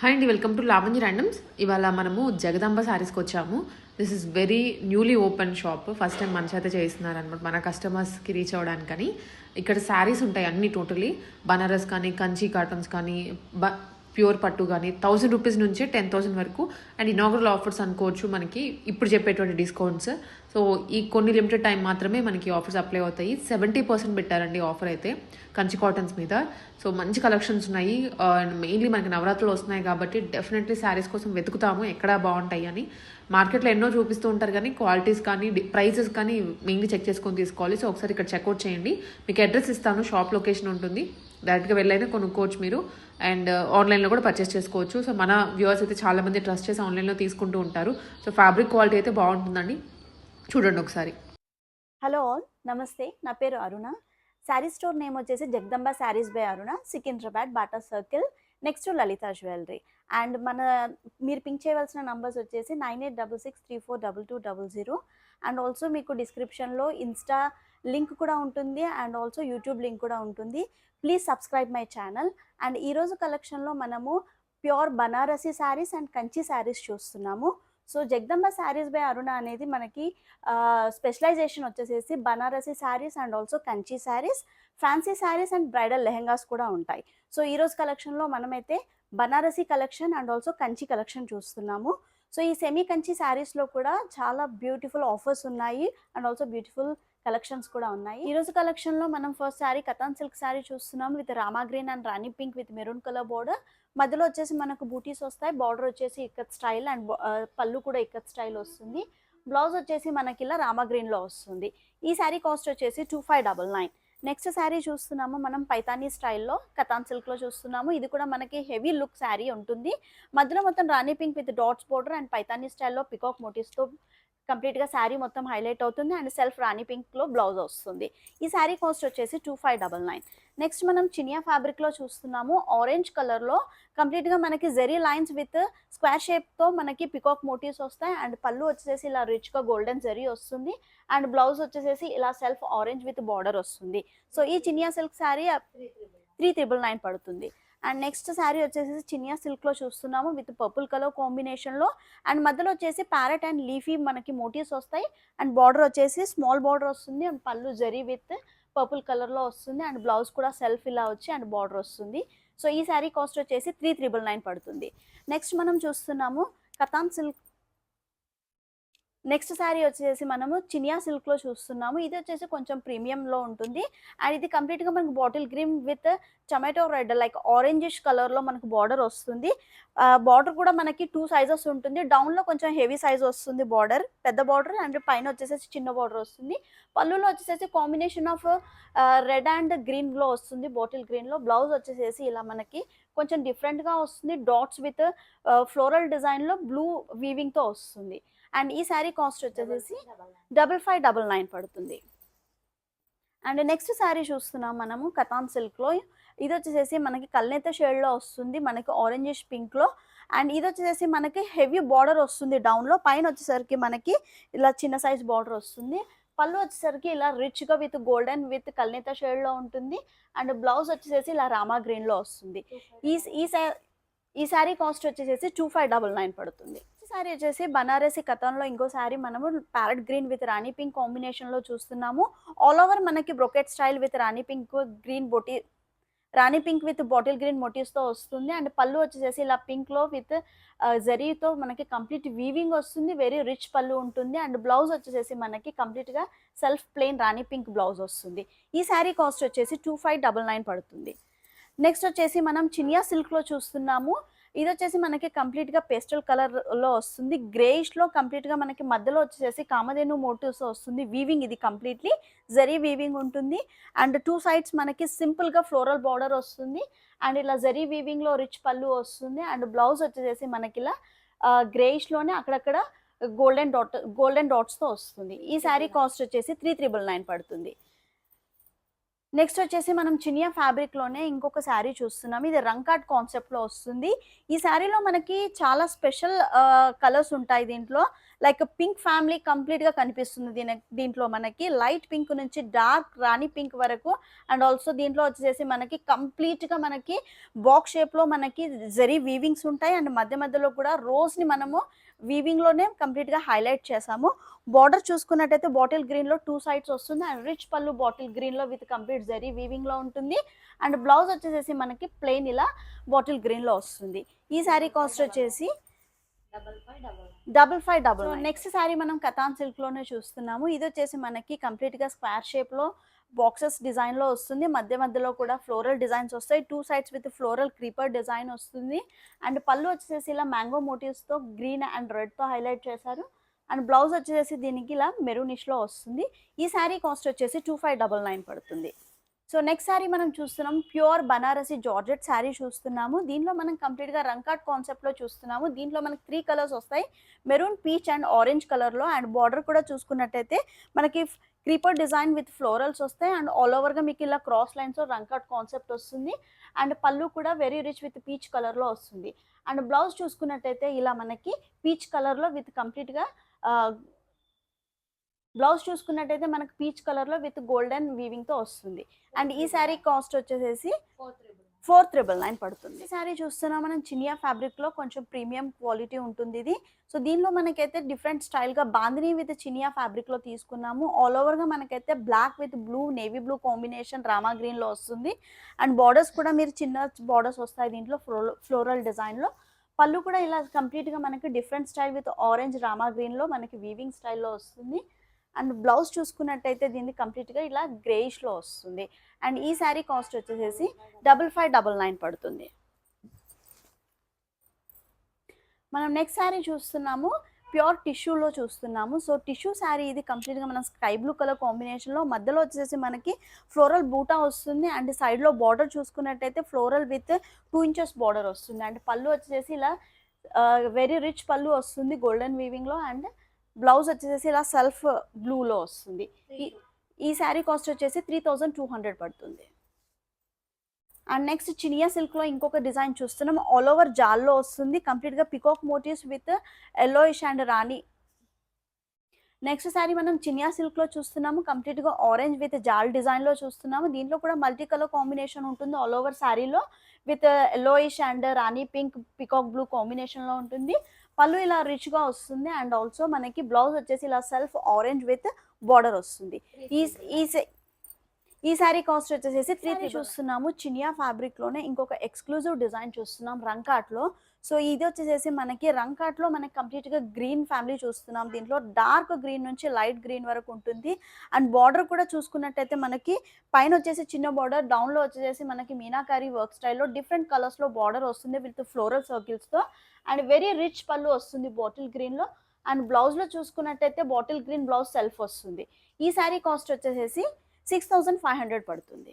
Hi అండి welcome to లావంజి randoms. ఇవాళ మనము జగదాంబ శారీస్కి వచ్చాము. This is very newly open shop first time మన చేత చేస్తున్నారనమాట మన కస్టమర్స్కి రీచ్ అవ్వడానికని. ఇక్కడ శారీస్ ఉంటాయి అన్ని టోటలీ బనారస్ కానీ కంచి కాటన్స్ కానీ బ ప్యూర్ పట్టు కానీ థౌజండ్ రూపీస్ నుంచి టెన్ థౌసండ్ వరకు. అండ్ ఇనాగరల్ ఆఫర్స్ అనుకోవచ్చు మనకి. ఇప్పుడు చెప్పేటువంటి డిస్కౌంట్స్. సో ఈ కొన్ని లిమిటెడ్ టైం మాత్రమే మనకి ఆఫర్స్ అప్లై అవుతాయి. సెవెంటీ పర్సెంట్ పెట్టారండి ఆఫర్ అయితే కంచి కాటన్స్ మీద. సో మంచి కలెక్షన్స్ ఉన్నాయి. అండ్ మెయిన్లీ మనకి నవరాత్రులు వస్తున్నాయి కాబట్టి డెఫినెట్లీ శారీస్ కోసం వెతుకుతాము. ఎక్కడ బాగుంటాయి అని. మార్కెట్లో ఎన్నో చూపిస్తూ ఉంటారు కానీ క్వాలిటీస్ కానీ ప్రైసెస్ కానీ మెయిన్లీ చెక్ చేసుకొని తీసుకోవాలి. సో ఒకసారి ఇక్కడ చెక్అవుట్ చేయండి. మీకు అడ్రస్ ఇస్తాను. షాప్ లొకేషన్ ఉంటుంది. డైరెక్ట్గా వెళ్ళైనా కొనుక్కోవచ్చు మీరు. అండ్ ఆన్లైన్లో uh, కూడా పర్చేస్ చేసుకోవచ్చు. సో మన వ్యూవర్స్ అయితే చాలా మంది ట్రస్ట్ చేసి ఆన్లైన్లో తీసుకుంటూ ఉంటారు. సో ఫ్యాబ్రిక్ క్వాలిటీ అయితే బాగుంటుందండి. చూడండి ఒకసారి. హలో ఆల్ నమస్తే. నా పేరు అరుణ. శారీ స్టోర్ నేమ్ వచ్చేసి Jagadamba sarees by Aruna. Secunderabad Bata circle. Next Lalitha jewellery. And మన మీరు పింక్ చేయవలసిన నంబర్స్ వచ్చేసి nine eight double six three four double two double zero. And also మీకు డిస్క్రిప్షన్లో ఇన్స్టా లింక్ కూడా ఉంటుంది అండ్ ఆల్సో యూట్యూబ్ లింక్ కూడా ఉంటుంది. Please subscribe my channel and ఈరోజు కలెక్షన్లో మనము ప్యూర్ బనారసీ శారీస్ అండ్ కంచి శారీస్ చూస్తున్నాము. సో జగదంబ శారీస్ బై అరుణ అనేది మనకి స్పెషలైజేషన్ వచ్చేసేసి Banarasi saris and also Kanchi saris fancy saris and bridal lehengas కూడా ఉంటాయి. సో ఈరోజు కలెక్షన్లో మనమైతే Banarasi collection and also Kanchi collection చూస్తున్నాము. సో ఈ సెమీ కంచి శారీస్లో కూడా చాలా బ్యూటిఫుల్ ఆఫర్స్ ఉన్నాయి అండ్ ఆల్సో బ్యూటిఫుల్ కలెక్షన్స్ కూడా ఉన్నాయి. ఈ రోజు కలెక్షన్లో మనం first sari Katan silk saree చూస్తున్నాం. With Rama green and Rani pink with maroon colour border. మధ్యలో వచ్చేసి మనకు బూటీస్ వస్తాయి. బార్డర్ వచ్చేసి ఇక్కత్ స్టైల్ అండ్ పళ్ళు కూడా ఇక్కత్ స్టైల్ వస్తుంది. బ్లౌజ్ వచ్చేసి మనకి ఇలా రామా గ్రీన్లో వస్తుంది. ఈ శారీ కాస్ట్ వచ్చేసి two five double nine. Next saree చూస్తున్నాము మనం పైతానీ స్టైల్లో కథాన్ సిల్క్లో చూస్తున్నాము. ఇది కూడా మనకి హెవీ లుక్ శారీ ఉంటుంది. మధ్యలో మొత్తం rani pink with dots border and Paithani స్టైల్లో పికాక్ మోటివ్స్తో కంప్లీట్గా శారీ మొత్తం హైలైట్ అవుతుంది. అండ్ సెల్ఫ్ రాణి పింక్లో బ్లౌజ్ వస్తుంది. ఈ శారీ కాస్ట్ వచ్చేసి two five double nine. Next మనం చినియా ఫ్యాబ్రిక్లో చూస్తున్నాము. ఆరెంజ్ కలర్లో కంప్లీట్గా మనకి జెరీ లైన్స్ విత్ స్క్వేర్ షేప్తో మనకి పికాక్ మోటివ్స్ వస్తాయి. అండ్ పళ్ళు వచ్చేసి ఇలా రిచ్గా గోల్డెన్ జెరీ వస్తుంది. అండ్ బ్లౌజ్ వచ్చేసేసి ఇలా సెల్ఫ్ ఆరెంజ్ విత్ బార్డర్ వస్తుంది. సో ఈ Chiniya silk saree three triple nine పడుతుంది. అండ్ నెక్స్ట్ శారీ వచ్చేసి చినియా సిల్క్లో చూస్తున్నాము విత్ పర్పుల్ కలర్ కాంబినేషన్లో అండ్ మధ్యలో వచ్చేసి ప్యారెట్ అండ్ లీఫీ మనకి మోటివ్స్ వస్తాయి. అండ్ బార్డర్ వచ్చేసి స్మాల్ బార్డర్ వస్తుంది. And pallu zari with purple కలర్లో వస్తుంది. అండ్ బ్లౌజ్ కూడా సెల్ఫ్ ఇలా వచ్చి అండ్ బార్డర్ వస్తుంది. సో ఈ శారీ కాస్ట్ వచ్చేసి త్రీ త్రిబుల్ నైన్ పడుతుంది. నెక్స్ట్ మనం చూస్తున్నాము కథాన్ సిల్క్ నెక్స్ట్ శారీ వచ్చేసి మనము చినియా సిల్క్లో చూస్తున్నాము. ఇది వచ్చేసి కొంచెం ప్రీమియంలో ఉంటుంది. అండ్ ఇది కంప్లీట్గా మనకు bottle green with tomato red like orangish కలర్లో మనకు బార్డర్ వస్తుంది. బార్డర్ కూడా మనకి టూ సైజెస్ ఉంటుంది. డౌన్లో కొంచెం హెవీ సైజ్ వస్తుంది బార్డర్ పెద్ద బార్డర్ అండ్ పైన వచ్చేసి చిన్న బార్డర్ వస్తుంది. పళ్ళులో వచ్చేసి కాంబినేషన్ ఆఫ్ రెడ్ అండ్ గ్రీన్లో వస్తుంది బాటిల్ గ్రీన్లో బ్లౌజ్ వచ్చేసేసి ఇలా మనకి కొంచెం డిఫరెంట్గా వస్తుంది. డాట్స్ విత్ ఫ్లోరల్ డిజైన్లో బ్లూ వీవింగ్తో వస్తుంది. అండ్ ఈ శారీ కాస్ట్ వచ్చేసేసి డబల్ ఫైవ్ డబల్ నైన్ పడుతుంది. అండ్ నెక్స్ట్ శారీ చూస్తున్నాం మనము కథాన్ సిల్క్లో ఇది వచ్చేసేసి మనకి కల్నేత షేడ్లో వస్తుంది మనకి ఆరెంజిష్ పింక్లో అండ్ ఇది వచ్చేసేసి మనకి హెవీ బార్డర్ వస్తుంది డౌన్లో పైన వచ్చేసరికి మనకి ఇలా చిన్న సైజ్ బార్డర్ వస్తుంది. పళ్ళు వచ్చేసరికి ఇలా రిచ్గా విత్ గోల్డెన్ విత్ కల్నేత షేడ్లో ఉంటుంది. అండ్ బ్లౌజ్ వచ్చేసేసి ఇలా రామా గ్రీన్లో వస్తుంది. ఈ ఈ ఈ శారీ కాస్ట్ వచ్చేసేసి టూ ఫైవ్ డబల్ నైన్ పడుతుంది. శారీ వచ్చేసి బనారసి కథంలో ఇంకో శారీ మనము parrot green with Rani pink కాంబినేషన్లో చూస్తున్నాము. ఆల్ ఓవర్ మనకి brocade style with Rani pink green బొటి Rani pink with bottle green మోటివ్స్తో వస్తుంది. అండ్ పళ్ళు వచ్చేసి ఇలా పింక్లో విత్ జరీతో మనకి కంప్లీట్ వీవింగ్ వస్తుంది. వెరీ రిచ్ పళ్ళు ఉంటుంది. అండ్ బ్లౌజ్ వచ్చేసి మనకి కంప్లీట్గా self plain Rani pink blouse వస్తుంది. ఈ శారీ కాస్ట్ వచ్చేసి టూ ఫైవ్ డబల్ నైన్ పడుతుంది. నెక్స్ట్ వచ్చేసి మనం చినియా సిల్క్లో చూస్తున్నాము. ఇది వచ్చేసి మనకి కంప్లీట్గా పేస్టల్ కలర్లో వస్తుంది. గ్రేయిష్లో కంప్లీట్గా మనకి మధ్యలో వచ్చేసి కామధేను మోటివ్స్ వస్తుంది. వీవింగ్ ఇది కంప్లీట్లీ. జరీ వీవింగ్ ఉంటుంది. అండ్ టూ సైడ్స్ మనకి సింపుల్గా ఫ్లోరల్ బార్డర్ వస్తుంది. అండ్ ఇలా జరీ వీవింగ్లో రిచ్ పళ్ళు వస్తుంది. అండ్ బ్లౌజ్ వచ్చేసి మనకి ఇలా గ్రేయిష్లోనే అక్కడక్కడ గోల్డెన్ డాట్ గోల్డెన్ డాట్స్తో వస్తుంది. ఈ శారీ కాస్ట్ వచ్చేసి త్రీ త్రిబుల్ నైన్ పడుతుంది. నెక్స్ట్ వచ్చేసి మనం చినియా ఫ్యాబ్రిక్లోనే ఇంకొక శారీ చూస్తున్నాం. ఇది రంకాట్ కాన్సెప్ట్లో వస్తుంది. ఈ శారీలో మనకి చాలా స్పెషల్ కలర్స్ ఉంటాయి దీంట్లో. లైక్ పింక్ ఫ్యామిలీ కంప్లీట్గా కనిపిస్తుంది దీని దీంట్లో మనకి. లైట్ పింక్ నుంచి డార్క్ రాణి పింక్ వరకు. అండ్ ఆల్సో దీంట్లో వచ్చేసి మనకి కంప్లీట్గా మనకి బాక్స్ షేప్లో మనకి జరీ వీవింగ్స్ ఉంటాయి. అండ్ మధ్య మధ్యలో కూడా రోజ్ని మనము వీవింగ్లోనే కంప్లీట్గా హైలైట్ చేసాము బార్డర్ చూసుకున్నట్టయితే బాటిల్ గ్రీన్లో టూ సైడ్స్ వస్తుంది. అండ్ రిచ్ పళ్ళు బాటిల్ గ్రీన్లో విత్ కంప్లీట్ జరీ వీవింగ్లో ఉంటుంది. అండ్ బ్లౌజ్ వచ్చేసేసి మనకి ప్లెయిన్ ఇలా బాటిల్ గ్రీన్లో వస్తుంది. ఈ శారీ కాస్ట్ వచ్చేసి double five double next saree మనం కథాన్ సిల్క్లోనే చూస్తున్నాము. ఇది వచ్చేసి మనకి కంప్లీట్గా స్క్వేర్ షేప్లో బాక్సెస్ డిజైన్లో వస్తుంది. మధ్య మధ్యలో కూడా ఫ్లోరల్ డిజైన్స్ వస్తాయి. Two sides with floral creeper design వస్తుంది. అండ్ పళ్ళు వచ్చేసి ఇలా మ్యాంగో మోటివ్స్తో గ్రీన్ అండ్ రెడ్తో హైలైట్ చేశారు. అండ్ బ్లౌజ్ వచ్చేసి దీనికి ఇలా మెరూనిష్లో వస్తుంది. ఈ శారీ కాస్ట్ వచ్చేసి టూ ఫైవ్ డబల్ నైన్ పడుతుంది. సో నెక్స్ట్ శారీ మనం చూస్తున్నాం. ప్యూర్ బనారసి జార్జెట్ శారీ చూస్తున్నాము. దీనిలో మనం కంప్లీట్గా రంకాట్ కాన్సెప్ట్లో చూస్తున్నాము. దీంట్లో మనకి త్రీ కలర్స్ వస్తాయి. మెరూన్ పీచ్ అండ్ ఆరెంజ్ కలర్లో అండ్ బార్డర్ కూడా చూసుకున్నట్టయితే మనకి క్రీపర్ డిజైన్ విత్ ఫ్లోరల్స్ వస్తాయి. అండ్ ఆల్ ఓవర్గా మీకు ఇలా క్రాస్ లైన్స్ రంకాట్ కాన్సెప్ట్ వస్తుంది. అండ్ పళ్ళు కూడా వెరీ రిచ్ విత్ పీచ్ కలర్లో వస్తుంది. అండ్ బ్లౌజ్ చూసుకున్నట్టయితే ఇలా మనకి పీచ్ కలర్లో విత్ కంప్లీట్గా బ్లౌజ్ చూసుకున్నట్టయితే మనకి పీచ్ కలర్లో విత్ గోల్డెన్ వీవింగ్తో వస్తుంది. అండ్ ఈ శారీ కాస్ట్ వచ్చేసేసి ఫోర్ త్రిబుల్ నైన్ పడుతుంది సారీ చూస్తున్నా చూస్తున్నాం మనం చినియా ఫ్యాబ్రిక్లో కొంచెం ప్రీమియం క్వాలిటీ ఉంటుంది ఇది. సో దీనిలో మనకైతే డిఫరెంట్ స్టైల్గా బాందిని విత్ చినియా ఫ్యాబ్రిక్లో తీసుకున్నాము. ఆల్ ఓవర్గా మనకైతే black with blue navy blue combination Rama గ్రీన్లో వస్తుంది. అండ్ బార్డర్స్ కూడా మీరు చిన్న బార్డర్స్ వస్తాయి దీంట్లో ఫ్లో ఫ్లోరల్ డిజైన్లో పళ్ళు కూడా ఇలా కంప్లీట్గా మనకి different style with orange Rama గ్రీన్లో మనకి వీవింగ్ స్టైల్లో వస్తుంది. అండ్ బ్లౌజ్ చూసుకున్నట్టయితే దీన్ని కంప్లీట్గా ఇలా గ్రేయిష్లో వస్తుంది. అండ్ ఈ శారీ కాస్ట్ వచ్చేసేసి డబుల్ ఫైవ్ డబల్ నైన్ పడుతుంది. మనం నెక్స్ట్ శారీ చూస్తున్నాము ప్యూర్ టిష్యూలో చూస్తున్నాము. సో టిష్యూ శారీ ఇది కంప్లీట్గా మనం స్కై బ్లూ కలర్ కాంబినేషన్లో మధ్యలో వచ్చేసి మనకి ఫ్లోరల్ బూటా వస్తుంది. అండ్ సైడ్లో బార్డర్ చూసుకున్నట్టయితే floral with two inches border వస్తుంది. అండ్ పళ్ళు వచ్చేసి ఇలా వెరీ రిచ్ పళ్ళు వస్తుంది గోల్డెన్ వీవింగ్లో అండ్ బ్లౌజ్ వచ్చేసి ఇలా సెల్ఫ్ బ్లూలో వస్తుంది. ఈ- శారీ కాస్ట్ వచ్చేసి త్రీ థౌజండ్ టూ హండ్రెడ్ పడుతుంది. అండ్ నెక్స్ట్ చినియా సిల్క్లో ఇంకొక డిజైన్ చూస్తున్నాం. ఆల్ ఓవర్ జాల్లో వస్తుంది. కంప్లీట్గా peacock motifs with yellowish and rani. Next sari మనం చినియా సిల్క్లో చూస్తున్నాము. కంప్లీట్గా ఆరెంజ్ విత్ జాల్ డిజైన్లో చూస్తున్నాము. దీంట్లో కూడా మల్టీ కలర్ కాంబినేషన్ ఉంటుంది. ఆల్ ఓవర్ శారీలో with yellowish and rani pink peacock blue కాంబినేషన్లో ఉంటుంది. పళ్ళు ఇలా రిచ్గా వస్తుంది అండ్ ఆల్సో మనకి బ్లౌజ్ వచ్చేసి ఇలా సెల్ఫ్ ఆరెంజ్ విత్ బార్డర్ వస్తుంది. ఈ ఈ శారీ కాస్ట్ వచ్చేసి త్రీ త్రీ చూస్తున్నాము. చినియా ఫ్యాబ్రిక్లోనే ఇంకొక ఎక్స్క్లూజివ్ డిజైన్ చూస్తున్నాం. రంకాట్లో సో ఇది వచ్చేసేసి మనకి రంకాట్లో మనకి కంప్లీట్గా గ్రీన్ ఫ్యామిలీ చూస్తున్నాం. దీంట్లో డార్క్ గ్రీన్ నుంచి లైట్ గ్రీన్ వరకు ఉంటుంది. అండ్ బార్డర్ కూడా చూసుకున్నట్టయితే మనకి పైన వచ్చేసి చిన్న బార్డర్ డౌన్లో వచ్చేసి మనకి మీనాకారి వర్క్ స్టైల్లో డిఫరెంట్ కలర్స్లో బార్డర్ వస్తుంది విత్ ఫ్లోరల్ సర్కిల్స్తో. అండ్ వెరీ రిచ్ పళ్ళు వస్తుంది బాటిల్ గ్రీన్లో. అండ్ బ్లౌజ్లో చూసుకున్నట్టయితే బాటిల్ గ్రీన్ బ్లౌజ్ సెల్ఫ్ వస్తుంది. ఈ శారీ కాస్ట్ వచ్చేసేసి సిక్స్ థౌజండ్ ఫైవ్ హండ్రెడ్ పడుతుంది.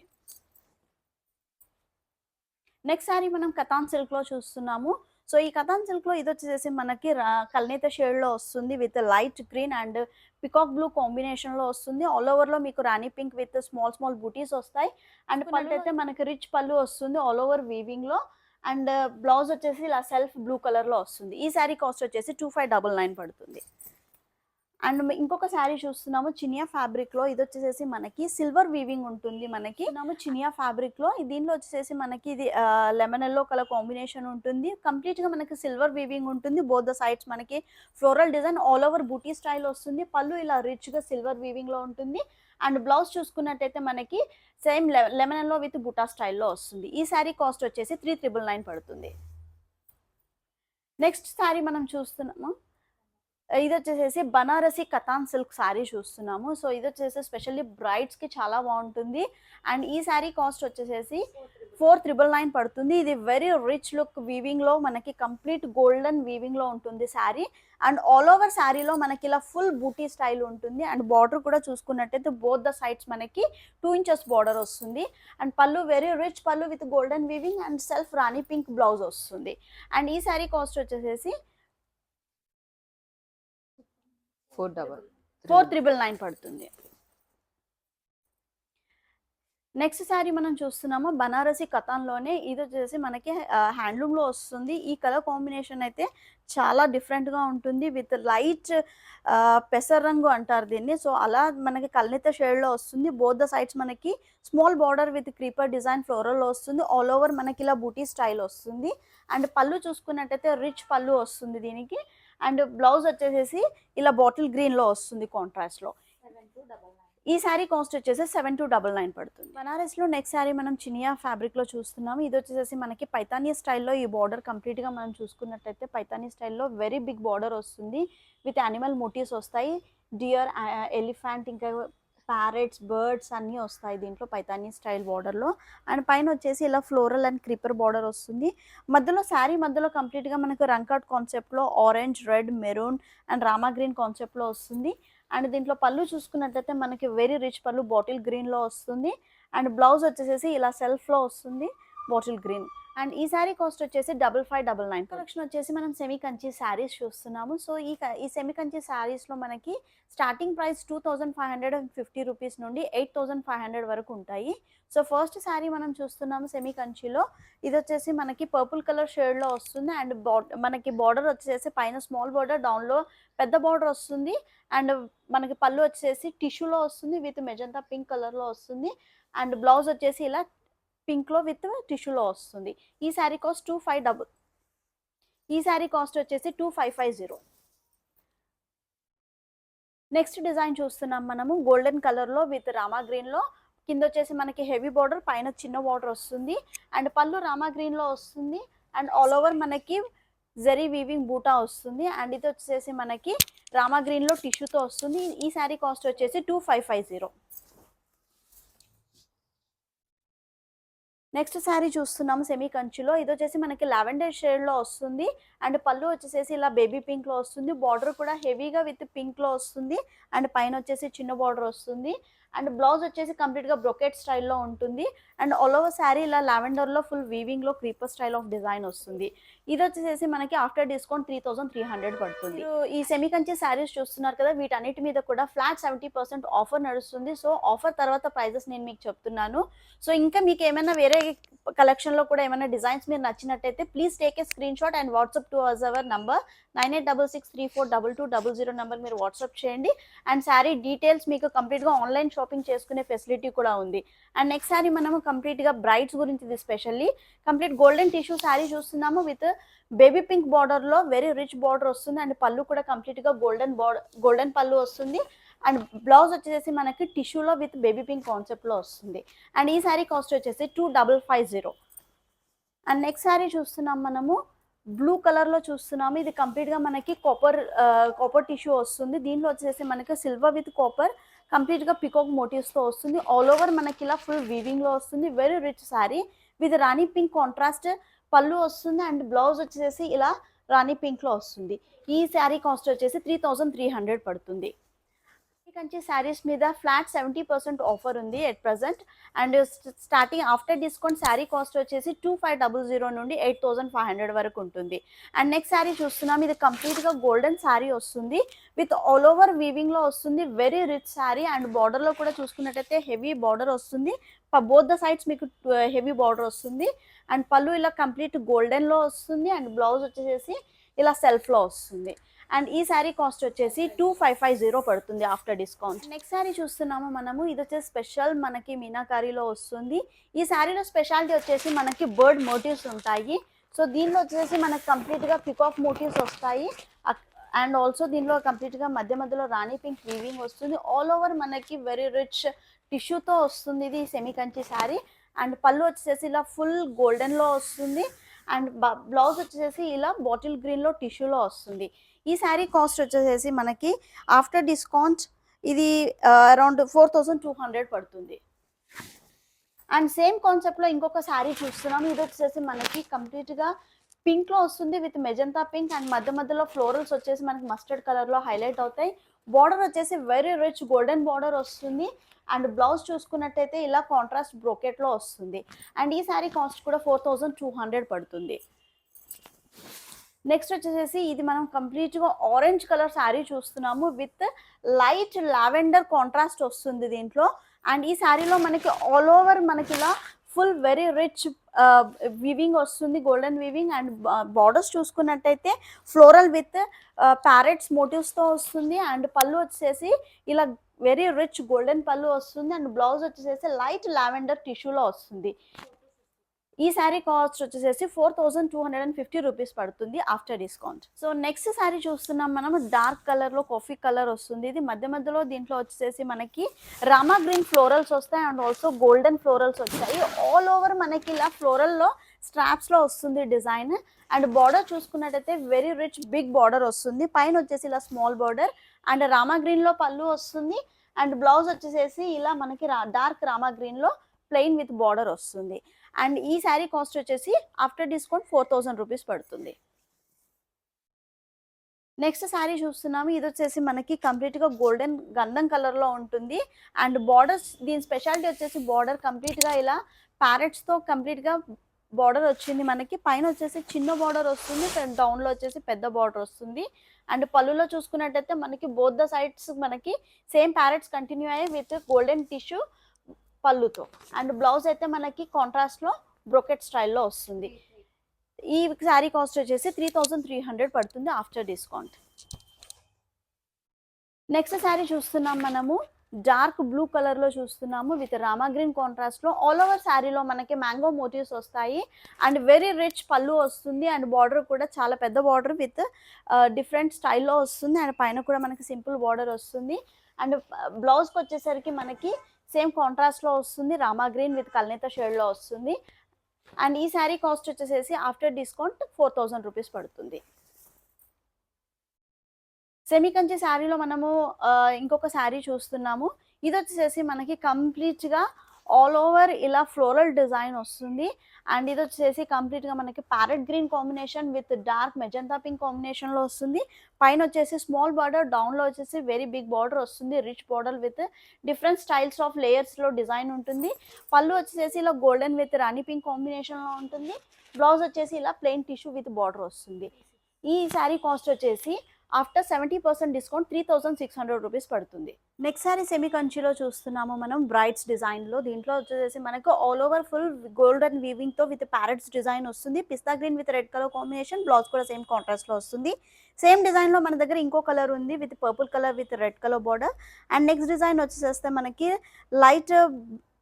నెక్స్ట్ శారీ మనం కథాన్ సిల్క్లో చూస్తున్నాము. సో ఈ కథాన్ సిల్క్లో ఇది వచ్చేసి మనకి కల్నేత షేడ్లో వస్తుంది with light green and peacock blue కాంబినేషన్లో వస్తుంది. ఆల్ ఓవర్లో మీకు rani pink with small small butis వస్తాయి. అండ్ పళ్ళు అయితే మనకి రిచ్ పళ్ళు వస్తుంది ఆల్ ఓవర్ వీవింగ్లో. అండ్ బ్లౌజ్ వచ్చేసి ఇలా సెల్ఫ్ బ్లూ కలర్లో వస్తుంది. ఈ శారీ కాస్ట్ వచ్చేసి టూ ఫైవ్ డబల్ నైన్ పడుతుంది. అండ్ ఇంకొక శారీ చూస్తున్నాము చినియా ఫ్యాబ్రిక్లో. ఇది వచ్చేసేసి మనకి సిల్వర్ వీవింగ్ ఉంటుంది మనకి. చినియా ఫ్యాబ్రిక్లో. దీనిలో వచ్చేసేసి మనకి ఇది లెమన్ ఎల్లో కలర్ కాంబినేషన్ ఉంటుంది. కంప్లీట్గా మనకి సిల్వర్ వీవింగ్ ఉంటుంది. బోత్ ద సైడ్స్ మనకి floral design all over buti style వస్తుంది. పళ్ళు ఇలా రిచ్గా సిల్వర్ వీవింగ్లో ఉంటుంది. అండ్ బ్లౌజ్ చూసుకున్నట్టయితే మనకి same lemon yellow with buta స్టైల్లో వస్తుంది. ఈ శారీ కాస్ట్ వచ్చేసి త్రీ త్రిబుల్ నైన్ పడుతుంది. నెక్స్ట్ శారీ మనం చూస్తున్నాము. ఇది వచ్చేసేసి బనారసి కథాన్ సిల్క్ శారీ చూస్తున్నాము. సో ఇది వచ్చేసి స్పెషల్లీ బ్రైడ్స్కి చాలా బాగుంటుంది. అండ్ ఈ శారీ కాస్ట్ వచ్చేసేసి ఫోర్ త్రిబుల్ నైన్ పడుతుంది. ఇది వెరీ రిచ్ లుక్ వీవింగ్లో మనకి కంప్లీట్ గోల్డెన్ వీవింగ్లో ఉంటుంది శారీ అండ్ ఆల్ ఓవర్ శారీలో మనకి ఇలా ఫుల్ బూటీ స్టైల్ ఉంటుంది. అండ్ బార్డర్ కూడా చూసుకున్నట్టయితే బోత్ ద సైడ్స్ మనకి టూ ఇంచెస్ బార్డర్ వస్తుంది. And pallu very rich pallu with golden weaving and self rani pink blouse వస్తుంది. అండ్ ఈ శారీ కాస్ట్ వచ్చేసేసి four double four triple nine పడుతుంది. నెక్స్ట్ శారీ మనం చూస్తున్నాము బనారసి కథాన్లోనే ఇది వచ్చేసి మనకి హ్యాండ్లూమ్లో వస్తుంది. ఈ కలర్ కాంబినేషన్ అయితే చాలా డిఫరెంట్గా ఉంటుంది. విత్ లైట్ పెసర్ రంగు అంటారు దీన్ని. సో అలా మనకి కల్నిత షేడ్లో వస్తుంది. బోత్ ద సైడ్స్ మనకి small border with creeper design ఫ్లోరల్లో వస్తుంది. ఆల్ ఓవర్ మనకి ఇలా బూటీ స్టైల్ వస్తుంది. అండ్ పళ్ళు చూసుకున్నట్టయితే రిచ్ పళ్ళు వస్తుంది దీనికి. అండ్ బ్లౌజ్ వచ్చేసేసి ఇలా బాటిల్ గ్రీన్లో వస్తుంది కాంట్రాస్ట్లో ఈ శారీ కాస్ట్ వచ్చేసి సెవెన్ టూ డబల్ నైన్ పడుతుంది. బనారస్లో నెక్స్ట్ శారీ మనం చినియా ఫ్యాబ్రిక్లో చూస్తున్నాము ఇది వచ్చేసి మనకి పైతానీ స్టైల్లో ఈ బార్డర్ కంప్లీట్గా మనం చూసుకున్నట్టయితే పైతానీ స్టైల్లో వెరీ బిగ్ బార్డర్ వస్తుంది. విత్ యానిమల్ మోటివ్స్ వస్తాయి. డియర్ ఎలిఫెంట్ uh, ఇంకా ప్యారెట్స్ బర్డ్స్ అన్నీ వస్తాయి దీంట్లో పైతానీ స్టైల్ బార్డర్లో. అండ్ పైన వచ్చేసి ఇలా ఫ్లోరల్ అండ్ క్రీపర్ బార్డర్ వస్తుంది. మధ్యలో శారీ మధ్యలో కంప్లీట్గా మనకు రంకట్ కాన్సెప్ట్లో orange red maroon and rama green కాన్సెప్ట్లో వస్తుంది. అండ్ దీంట్లో పళ్ళు చూసుకున్నట్లయితే మనకి వెరీ రిచ్ పళ్ళు బాటిల్ గ్రీన్లో వస్తుంది. అండ్ బ్లౌజ్ వచ్చేసి ఇలా సెల్ఫ్లో వస్తుంది. Bottle green. అండ్ ఈ శారీ కాస్ట్ వచ్చేసి double five double nine. Collection వచ్చేసి మనం సెమీ కంచి శారీస్ చూస్తున్నాము. సో ఈ ఈ సెమీ కంచి శారీస్లో మనకి starting price two thousand five hundred and fifty rupees నుండి ఎయిట్ థౌజండ్ ఫైవ్ హండ్రెడ్ వరకు ఉంటాయి. సో ఫస్ట్ శారీ మనం చూస్తున్నాము సెమీ కంచిలో. ఇది వచ్చేసి మనకి పర్పుల్ కలర్ షేడ్లో వస్తుంది. అండ్ మనకి బార్డర్ వచ్చేసి పైన స్మాల్ బార్డర్ డౌన్లో పెద్ద బార్డర్ వస్తుంది. అండ్ మనకి పళ్ళు వచ్చేసి టిష్యూలో వస్తుంది. విత్ మెజంతా పింక్ కలర్లో వస్తుంది. అండ్ బ్లౌజ్ వచ్చేసి ఇలా పింక్లో విత్ టిష్యూలో వస్తుంది. ఈ sari cost two five double ఈ శారీ కాస్ట్ వచ్చేసి two five five zero. Next design చూస్తున్నాం మనము గోల్డెన్ కలర్లో విత్ రామా గ్రీన్లో కింద వచ్చేసి మనకి హెవీ బార్డర్ పైన చిన్న బార్డర్ వస్తుంది. అండ్ పళ్ళు రామా గ్రీన్లో వస్తుంది. అండ్ ఆల్ ఓవర్ మనకి జరీ వీవింగ్ బూటా వస్తుంది. అండ్ ఇది వచ్చేసి మనకి రామా గ్రీన్లో టిష్యూతో వస్తుంది. ఈ శారీ కాస్ట్ వచ్చేసి two five five zero. Next sari చూస్తున్నాము సెమీ కంచిలో ఇది వచ్చేసి మనకి లావెండర్ షేడ్లో వస్తుంది. అండ్ పళ్ళు వచ్చేసేసి ఇలా బేబీ పింక్లో వస్తుంది. బార్డర్ కూడా హెవీగా విత్ పింక్లో వస్తుంది. అండ్ పైన వచ్చేసి చిన్న బార్డర్ వస్తుంది. అండ్ బ్లౌజ్ వచ్చేసి కంప్లీట్గా బ్రొకెట్ స్టైల్లో ఉంటుంది. అండ్ ఆల్ ఓవర్ శారీ ఇలా లావెండర్లో ఫుల్ వీవింగ్లో క్రీపర్ స్టైల్ ఆఫ్ డిజైన్ వస్తుంది. ఇది వచ్చేసి మనకి after discount three thousand three hundred పడుతుంది. ఈ సెమీ కంచి శారీస్ చూస్తున్నారు కదా వీటన్నిటి మీద కూడా ఫ్లాట్ సెవెంటీ పర్సెంట్ ఆఫర్ నడుస్తుంది. సో ఆఫర్ తర్వాత ప్రైజెస్ నేను మీకు చెప్తున్నాను. సో ఇంకా మీకు ఏమైనా వేరే కలెక్షన్లో కూడా ఏమైనా డిజైన్స్ మీరు నచ్చినట్టయితే please take a screenshot and WhatsApp to us our number nine eight double six three four double two double zero number మీరు వాట్సాప్ చేయండి. అండ్ శారీ డీటెయిల్స్ మీకు కంప్లీట్గా ఆన్లైన్ షాపింగ్ చేసుకునే ఫెసిలిటీ కూడా ఉంది. అండ్ నెక్స్ట్ శారీ మనము కంప్లీట్గా బ్రైడ్స్ గురించి ఇది specially complete golden tissue sari చూస్తున్నాము విత్ బేబీ పింక్ బార్డర్లో వెరీ రిచ్ బార్డర్ వస్తుంది. అండ్ పళ్ళు కూడా కంప్లీట్గా గోల్డెన్ బార్డర్ గోల్డెన్ పళ్ళు వస్తుంది. అండ్ బ్లౌజ్ వచ్చేసి మనకి టిష్యూలో విత్ బేబీ పింక్ కాన్సెప్ట్లో వస్తుంది. అండ్ ఈ శారీ కాస్ట్ వచ్చేసి two double five zero. And next sari చూస్తున్నాం మనము బ్లూ కలర్లో చూస్తున్నాము. ఇది కంప్లీట్గా మనకి కాపర్ కాపర్ టిష్యూ వస్తుంది. దీనిలో వచ్చేసి మనకి సిల్వర్ విత్ కాపర్ కంప్లీట్గా పికాక్ మోటివ్స్తో వస్తుంది. ఆల్ ఓవర్ మనకి ఇలా ఫుల్ వీవింగ్లో వస్తుంది. Very rich sari with rani pink contrast pallu వస్తుంది అండ్ బ్లౌజ్ వచ్చేసి ఇలా రాణి పింక్లో వస్తుంది. ఈ శారీ కాస్ట్ వచ్చేసి త్రీ థౌజండ్ త్రీ హండ్రెడ్ పడుతుంది. కంచి శారీస్ మీద ఫ్లాట్ సెవెంటీ పర్సెంట్ ఆఫర్ ఉంది at present and starting after discount sari cost వచ్చేసి టూ ఫైవ్ డబుల్ జీరో నుండి ఎయిట్ థౌసండ్ ఫైవ్ హండ్రెడ్ వరకు ఉంటుంది. అండ్ నెక్స్ట్ శారీ చూస్తున్నాం. ఇది కంప్లీట్గా గోల్డెన్ శారీ వస్తుంది. విత్ ఆల్ ఓవర్ వీవింగ్లో వస్తుంది. వెరీ రిచ్ శారీ అండ్ బార్డర్లో కూడా చూసుకున్నట్టయితే హెవీ బార్డర్ వస్తుంది. బోత్ ద సైడ్స్ మీకు uh, హెవీ బార్డర్ వస్తుంది. అండ్ పళ్ళు ఇలా కంప్లీట్ గోల్డెన్లో వస్తుంది. అండ్ బ్లౌజ్ వచ్చేసి ఇలా సెల్ఫ్లో వస్తుంది. అండ్ ఈ శారీ కాస్ట్ వచ్చేసి టూ ఫైవ్ ఫైవ్ జీరో పడుతుంది ఆఫ్టర్ డిస్కౌంట్ నెక్స్ట్ శారీ చూస్తున్నాము మనము. ఇది వచ్చేసి స్పెషల్ మనకి మీనాకారీలో వస్తుంది. ఈ శారీలో స్పెషాలిటీ వచ్చేసి మనకి బర్డ్ మోటివ్స్ ఉంటాయి. సో దీనిలో వచ్చేసి మనకి కంప్లీట్గా పికాక్ మోటివ్స్ వస్తాయి. అండ్ ఆల్సో దీనిలో కంప్లీట్గా మధ్య మధ్యలో రాణి పింక్ వీవింగ్ వస్తుంది. ఆల్ ఓవర్ మనకి వెరీ రిచ్ టిష్యూతో వస్తుంది ఇది సెమీ కంచి శారీ. అండ్ పళ్ళు వచ్చేసి ఇలా ఫుల్ గోల్డెన్లో వస్తుంది. అండ్ బ్లౌజ్ వచ్చేసి ఇలా బాటిల్ గ్రీన్లో టిష్యూలో వస్తుంది. ఈ శారీ కాస్ట్ వచ్చేసి మనకి ఆఫ్టర్ డిస్కౌంట్ ఇది around four thousand two hundred పడుతుంది. అండ్ సేమ్ కాన్సెప్ట్లో ఇంకొక శారీ చూస్తున్నాం. ఇది వచ్చేసి మనకి కంప్లీట్గా పింక్లో వస్తుంది విత్ మెజంతా పింక్ అండ్ మధ్య మధ్యలో ఫ్లోరల్స్ వచ్చేసి మనకి మస్టర్డ్ కలర్లో హైలైట్ అవుతాయి. బార్డర్ వచ్చేసి వెరీ రిచ్ గోల్డెన్ బార్డర్ వస్తుంది. అండ్ బ్లౌజ్ చూసుకున్నట్టయితే ఇలా కాంట్రాస్ట్ బ్రోకెట్లో వస్తుంది. అండ్ ఈ శారీ కాస్ట్ కూడా ఫోర్ థౌజండ్ టూ హండ్రెడ్ పడుతుంది. నెక్స్ట్ వచ్చేసి ఇది మనం కంప్లీట్గా ఆరెంజ్ కలర్ శారీ చూస్తున్నాము విత్ లైట్ లావెండర్ కాంట్రాస్ట్ వస్తుంది దీంట్లో. అండ్ ఈ శారీలో మనకి ఆల్ ఓవర్ మనకి ఇలా ఫుల్ వెరీ రిచ్ వివింగ్ వస్తుంది గోల్డెన్ వివింగ్ అండ్ బార్డర్స్ చూసుకున్నట్టయితే ఫ్లోరల్ విత్ ప్యారెట్స్ మోటివ్స్తో వస్తుంది. అండ్ పళ్ళు వచ్చేసి ఇలా వెరీ రిచ్ గోల్డెన్ పళ్ళు వస్తుంది. అండ్ బ్లౌజ్ వచ్చేసి లైట్ లావెండర్ టిష్యూలో వస్తుంది. ఈ శారీ కాస్ట్ వచ్చేసి four thousand two hundred and fifty rupees పడుతుంది after discount so next sari చూస్తున్నాం మనం డార్క్ కలర్లో కాఫీ కలర్ వస్తుంది. ఇది మధ్య మధ్యలో దీంట్లో వచ్చేసి మనకి రామా గ్రీన్ ఫ్లోరల్స్ వస్తాయి అండ్ ఆల్సో గోల్డెన్ ఫ్లోరల్స్ వచ్చాయి. ఆల్ ఓవర్ మనకి ఇలా ఫ్లోరల్లో స్ట్రాప్స్లో వస్తుంది డిజైన్ అండ్ బార్డర్ చూసుకున్నట్టయితే వెరీ రిచ్ బిగ్ బార్డర్ వస్తుంది. పైన వచ్చేసి ఇలా స్మాల్ బార్డర్ అండ్ రామా గ్రీన్లో పళ్ళు వస్తుంది. అండ్ బ్లౌజ్ వచ్చేసేసి ఇలా మనకి డార్క్ రామా గ్రీన్లో ప్లెయిన్ విత్ బార్డర్ వస్తుంది. అండ్ ఈ శారీ కాస్ట్ వచ్చేసి after discount four thousand rupees పడుతుంది. నెక్స్ట్ శారీ చూస్తున్నాము. ఇది వచ్చేసి మనకి కంప్లీట్గా గోల్డెన్ గంధం కలర్లో ఉంటుంది. అండ్ బార్డర్స్ దీని స్పెషాలిటీ వచ్చేసి బార్డర్ కంప్లీట్గా ఇలా ప్యారెట్స్తో కంప్లీట్గా బార్డర్ వచ్చింది మనకి. పైన వచ్చేసి చిన్న బార్డర్ వస్తుంది. డౌన్లో వచ్చేసి పెద్ద బార్డర్ వస్తుంది. అండ్ పళ్ళులో చూసుకున్నట్టయితే మనకి బోత్ ద సైడ్స్ మనకి సేమ్ ప్యారెట్స్ కంటిన్యూ అయ్యాయి విత్ గోల్డెన్ టిష్యూ. పళ్ళుతో. అండ్ బ్లౌజ్ అయితే మనకి కాంట్రాస్ట్లో బ్రొకెట్ స్టైల్లో వస్తుంది. ఈ శారీ కాస్ట్ వచ్చేసి త్రీ థౌజండ్ త్రీ హండ్రెడ్ పడుతుంది ఆఫ్టర్ డిస్కౌంట్ నెక్స్ట్ శారీ చూస్తున్నాం మనము. డార్క్ బ్లూ కలర్లో చూస్తున్నాము విత్ రామా గ్రీన్ కాంట్రాస్ట్లో ఆల్ ఓవర్ శారీలో మనకి మ్యాంగో మోటివ్స్ వస్తాయి. అండ్ వెరీ రిచ్ పళ్ళు వస్తుంది. అండ్ బార్డర్ కూడా చాలా పెద్ద బార్డర్ విత్ డిఫరెంట్ స్టైల్లో వస్తుంది. అండ్ పైన కూడా మనకి సింపుల్ బార్డర్ వస్తుంది. అండ్ uh, బ్లౌజ్కి వచ్చేసరికి మనకి సేమ్ కాంట్రాస్ట్లో వస్తుంది. రామా గ్రీన్ విత్ కల్నేత షేడ్లో వస్తుంది. అండ్ ఈ శారీ కాస్ట్ వచ్చేసేసి after discount four thousand rupees పడుతుంది. సెమీ కంచి శారీలో మనము ఇంకొక శారీ చూస్తున్నాము. ఇది వచ్చేసి మనకి కంప్లీట్గా ఆల్ ఓవర్ ఇలా ఫ్లోరల్ డిజైన్ వస్తుంది. అండ్ ఇది వచ్చేసి కంప్లీట్గా మనకి parrot green combination with dark magenta pink కాంబినేషన్లో వస్తుంది. పైన వచ్చేసి స్మాల్ బార్డర్ డౌన్లో వచ్చేసి వెరీ బిగ్ బార్డర్ వస్తుంది. Rich border with different styles of లేయర్స్లో design ఉంటుంది. పళ్ళు వచ్చేసి ఇలా గోల్డెన్ విత్ రాణి పింక్ కాంబినేషన్లో ఉంటుంది. బ్లౌజ్ వచ్చేసి ఇలా ప్లెయిన్ టిష్యూ విత్ బార్డర్ వస్తుంది. ఈ శారీ కాస్ట్ వచ్చేసి after seventy percent discount three thousand six hundred rupees పడుతుంది. నెక్స్ట్ సారీ సెమీ కంచిలో చూస్తున్నాము మనం బ్రైట్స్ డిజైన్లో. దీంట్లో వచ్చేసి మనకు ఆల్ ఓవర్ ఫుల్ గోల్డెన్ వీవింగ్తో విత్ ప్యారెట్స్ డిజైన్ వస్తుంది. పిస్తా green with red colour combination blouse కూడా సేమ్ కాంట్రాస్ట్లో వస్తుంది. సేమ్ డిజైన్లో మన దగ్గర ఇంకో కలర్ ఉంది with purple colour with red colour border and next design వచ్చేసేస్తే మనకి లైట్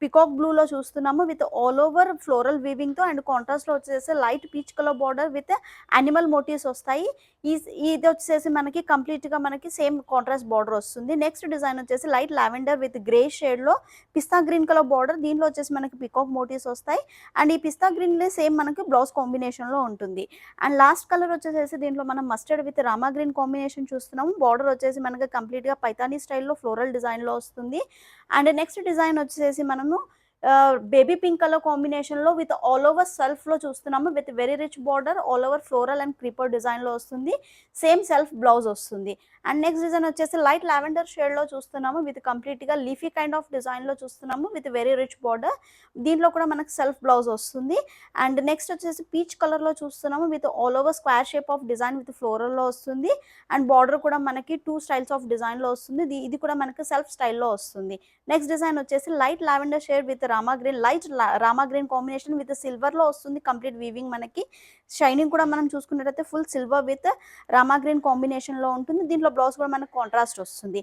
పికాక్ బ్లూలో చూస్తున్నాము విత్ ఆల్ ఓవర్ ఫ్లోరల్ వీవింగ్తో అండ్ కాంట్రాస్ట్లో వచ్చేసి light peach colour border with animal motifs వస్తాయి. ఈ ఇది వచ్చేసి మనకి కంప్లీట్గా మనకి సేమ్ కాంట్రాస్ట్ బార్డర్ వస్తుంది. నెక్స్ట్ డిజైన్ వచ్చేసి లైట్ లావెండర్ విత్ గ్రే షేడ్లో పిస్తా గ్రీన్ కలర్ బార్డర్. దీనిలో వచ్చేసి మనకి పికాక్ మోటివ్స్ వస్తాయి. అండ్ ఈ పిస్తా గ్రీన్లో సేమ్ మనకి బ్లౌజ్ కాంబినేషన్లో ఉంటుంది. అండ్ లాస్ట్ కలర్ వచ్చేసి దీంట్లో మనం mustard with rama green combination చూస్తున్నాము. బార్డర్ వచ్చేసి మనకి కంప్లీట్గా పైతానీ స్టైల్లో ఫ్లోరల్ డిజైన్లో వస్తుంది. అండ్ నెక్స్ట్ డిజైన్ వచ్చేసి మనము బేబీ పింక్ కలర్ కాంబినేషన్లో విత్ ఆల్ ఓవర్ సెల్ఫ్లో చూస్తున్నాము. With very rich border all over floral and creeper డిజైన్లో వస్తుంది. సేమ్ సెల్ఫ్ బ్లౌజ్ వస్తుంది. అండ్ నెక్స్ట్ డిజైన్ వచ్చేసి లైట్ లావెండర్ షేడ్లో చూస్తున్నాము. విత్ కంప్లీట్గా లీఫీ కైండ్ ఆఫ్ డిజైన్లో చూస్తున్నాము. విత్ వెరీ రిచ్ బార్డర్ దీంట్లో కూడా మనకు సెల్ఫ్ బ్లౌజ్ వస్తుంది. అండ్ నెక్స్ట్ వచ్చేసి పీచ్ కలర్లో చూస్తున్నాము. With all over square shape of design with ఫ్లోరల్లో వస్తుంది. అండ్ బార్డర్ కూడా మనకి టూ స్టైల్స్ ఆఫ్ డిజైన్లో వస్తుంది. ఇది- కూడా మనకి సెల్ఫ్ స్టైల్లో వస్తుంది. నెక్స్ట్ డిజైన్ వచ్చేసి light lavender shade with rama green light rama green combination with సిల్వర్లో వస్తుంది కంప్లీట్ వీవింగ్ మనకి. షైనింగ్ కూడా మనం చూసుకున్నట్టయితే full silver with rama green కాంబినేషన్లో ఉంటుంది. దీంట్లో బ్లౌజ్ కూడా మనకు కాంట్రాస్ట్ వస్తుంది.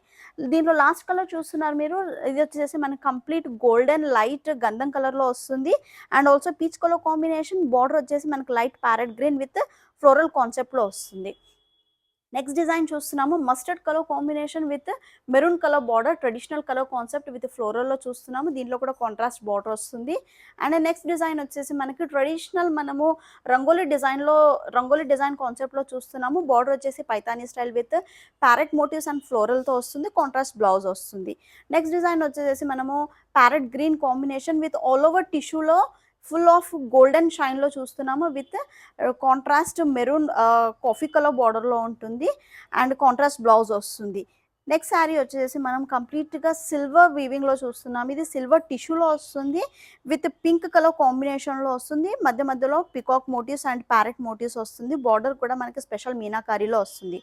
దీంట్లో లాస్ట్ కలర్ చూస్తున్నారు మీరు. ఇది వచ్చేసి మనకి కంప్లీట్ గోల్డెన్ లైట్ గంధం కలర్లో వస్తుంది. And also peach colour combination border వచ్చేసి మనకి light parrot green with floral కాన్సెప్ట్లో వస్తుంది. నెక్స్ట్ డిజైన్ చూస్తున్నాము. Mustard colour combination with maroon colour border traditional colour concept with ఫ్లోరల్లో చూస్తున్నాము. దీంట్లో కూడా కాంట్రాస్ట్ బార్డర్ వస్తుంది. అండ్ నెక్స్ట్ డిజైన్ వచ్చేసి మనకి ట్రెడిషనల్ మనము రంగోలీ డిజైన్లో రంగోలీ డిజైన్ కాన్సెప్ట్లో చూస్తున్నాము. బార్డర్ వచ్చేసి Paithani style with parrot motifs and ఫ్లోరల్తో వస్తుంది. కాంట్రాస్ట్ బ్లౌజ్ వస్తుంది. నెక్స్ట్ డిజైన్ వచ్చేసి మనము parrot green combination with all over టిష్యూలో ఫుల్ ఆఫ్ గోల్డెన్ షైన్లో చూస్తున్నాము with contrast maroon coffee colour బార్డర్లో ఉంటుంది. అండ్ కాంట్రాస్ట్ బ్లౌజ్ వస్తుంది. నెక్స్ట్ శారీ వచ్చేసి మనం కంప్లీట్గా సిల్వర్ వీవింగ్లో చూస్తున్నాం ఇది సిల్వర్ టిష్యూలో వస్తుంది. విత్ పింక్ కలర్ కాంబినేషన్లో వస్తుంది. మధ్య మధ్యలో peacock motifs and parrot motifs వస్తుంది. బార్డర్ కూడా మనకి స్పెషల్ మీనాకారీలో వస్తుంది.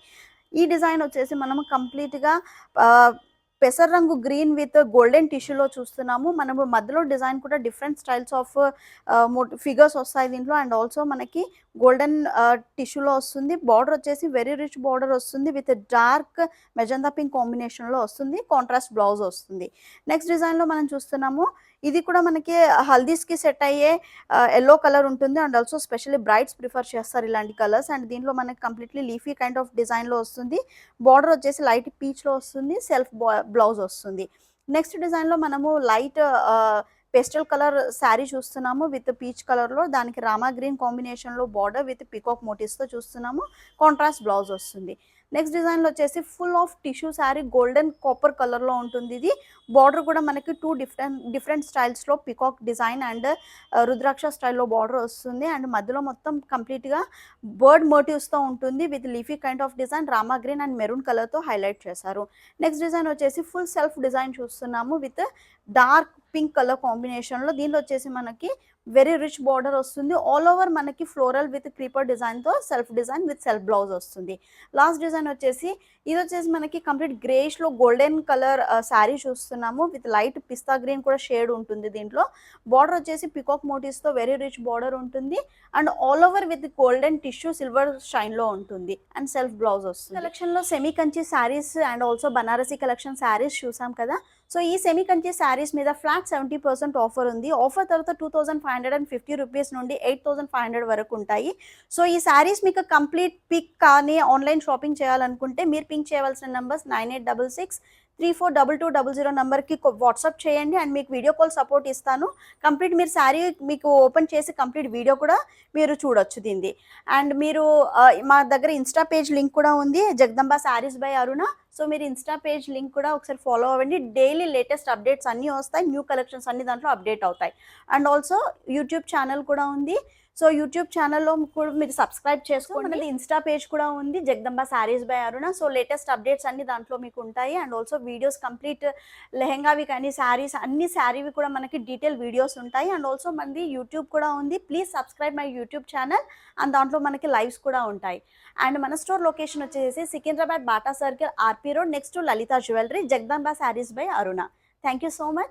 ఈ డిజైన్ వచ్చేసి మనం కంప్లీట్గా పెసర రంగు గ్రీన్ విత్ గోల్డెన్ టిష్యూలో చూస్తున్నాము. మనము మధ్యలో డిజైన్ కూడా డిఫరెంట్ స్టైల్స్ ఆఫ్ ఫిగర్స్ వస్తాయి దీంట్లో. అండ్ ఆల్సో మనకి గోల్డెన్ టిష్యూలో వస్తుంది. బార్డర్ వచ్చేసి వెరీ రిచ్ బార్డర్ వస్తుంది విత్ డార్క్ మెజంతా పింక్ కాంబినేషన్లో వస్తుంది. కాంట్రాస్ట్ బ్లౌజ్ వస్తుంది. నెక్స్ట్ డిజైన్లో మనం చూస్తున్నాము. ఇది కూడా మనకి హల్దీస్కి సెట్ అయ్యే ఎల్లో కలర్ ఉంటుంది. And also specially brights prefer చేస్తారు ఇలాంటి కలర్స్. అండ్ దీంట్లో మనకి కంప్లీట్లీ లీఫీ కైండ్ ఆఫ్ డిజైన్లో వస్తుంది. బార్డర్ వచ్చేసి లైట్ పీచ్లో వస్తుంది. సెల్ఫ్ బ్లౌజ్ వస్తుంది. నెక్స్ట్ డిజైన్లో మనము లైట్ పెస్టల్ కలర్ శారీ చూస్తున్నాము విత్ పీచ్ కలర్లో. దానికి రామా గ్రీన్ కాంబినేషన్లో బార్డర్ విత్ పికాక్ మోటివ్స్తో చూస్తున్నాము. కాంట్రాస్ట్ బ్లౌజ్ వస్తుంది. నెక్స్ట్ డిజైన్లో వచ్చేసి full of tissue sari golden copper కలర్లో ఉంటుంది ఇది. బార్డర్ కూడా మనకి టూ డిఫరెంట్ డిఫరెంట్ స్టైల్స్లో పికాక్ డిజైన్ అండ్ రుద్రాక్ష స్టైల్లో బార్డర్ వస్తుంది. అండ్ మధ్యలో మొత్తం కంప్లీట్గా బర్డ్ మోటివ్స్తో ఉంటుంది with leafy kind of design Rama green and maroon కలర్తో హైలైట్ చేశారు. నెక్స్ట్ డిజైన్ వచ్చేసి ఫుల్ సెల్ఫ్ డిజైన్ చూస్తున్నాము విత్ డార్క్ పింక్ కలర్ కాంబినేషన్లో దీనిలో వచ్చేసి మనకి వెరీ రిచ్ బార్డర్ వస్తుంది. ఆల్ ఓవర్ మనకి ఫ్లోరల్ విత్ క్రీపర్ డిజైన్తో self design with self blouse వస్తుంది. లాస్ట్ డిజైన్ వచ్చేసి ఇది వచ్చేసి మనకి కంప్లీట్ గ్రేష్లో గోల్డెన్ కలర్ శారీ చూస్తున్నాము. విత్ లైట్ పిస్తా గ్రీన్ కూడా షేడ్ ఉంటుంది దీంట్లో. బార్డర్ వచ్చేసి పికాక్ మోటీస్తో వెరీ రిచ్ బార్డర్ ఉంటుంది. And all over with golden tissue silver షైన్లో ఉంటుంది. అండ్ సెల్ఫ్ బ్లౌజ్ వస్తుంది. కలెక్షన్లో semi Kanchi saris and also Banarasi collection saris చూసాం కదా. సో ఈ సెమీ కంచి శారీస్ మీద ఫ్లాట్ సెవెంటీ పర్సెంట్ ఆఫర్ ఉంది. ఆఫర్ తర్వాత two thousand five hundred and fifty rupees నుండి ఎయిట్ థౌసండ్ ఫైవ్ హండ్రెడ్ వరకు ఉంటాయి. సో ఈ శారీస్ మీకు కంప్లీట్ పిక్ కానీ ఆన్లైన్ షాపింగ్ చేయాలనుకుంటే మీరు పింక్ చేయవలసిన numbers nine eight double six three four double two double zero నెంబర్కి వాట్సాప్ చేయండి అండ్ మీకు వీడియో కాల్ సపోర్ట్ ఇస్తాను. కంప్లీట్ మీరు శారీ మీకు ఓపెన్ చేసి కంప్లీట్ వీడియో కూడా మీరు చూడొచ్చు దీన్ని. అండ్ మీరు మా దగ్గర ఇన్స్టా పేజ్ లింక్ కూడా ఉంది జగదంబ శారీస్ బై అరుణ. సో మీరు ఇన్స్టా పేజ్ లింక్ కూడా ఒకసారి ఫాలో అవ్వండి. డైలీ లేటెస్ట్ అప్డేట్స్ అన్నీ వస్తాయి న్యూ కలెక్షన్స్ అన్ని దాంట్లో అప్డేట్ అవుతాయి. అండ్ ఆల్సో యూట్యూబ్ ఛానల్ కూడా ఉంది. సో యూట్యూబ్ ఛానల్లో కూడా మీరు సబ్స్క్రైబ్ చేసుకోండి. మనది ఇన్స్టా పేజ్ కూడా ఉంది Jagadamba saris by Aruna. So latest updates అన్ని దాంట్లో మీకు ఉంటాయి. అండ్ ఆల్సో వీడియోస్ కంప్లీట్ లెహెంగావి కానీ శారీస్ అన్ని శారీవి కూడా మనకి డీటెయిల్ వీడియోస్ ఉంటాయి. అండ్ ఆల్సో మనది యూట్యూబ్ కూడా ఉంది. Please subscribe my YouTube channel and దాంట్లో మనకి లైవ్స్ కూడా ఉంటాయి. అండ్ మన స్టోర్ లొకేషన్ వచ్చేసి Secunderabad Bata circle RP road next Lalitha jewellery Jagadamba saris by Aruna. Thank you so much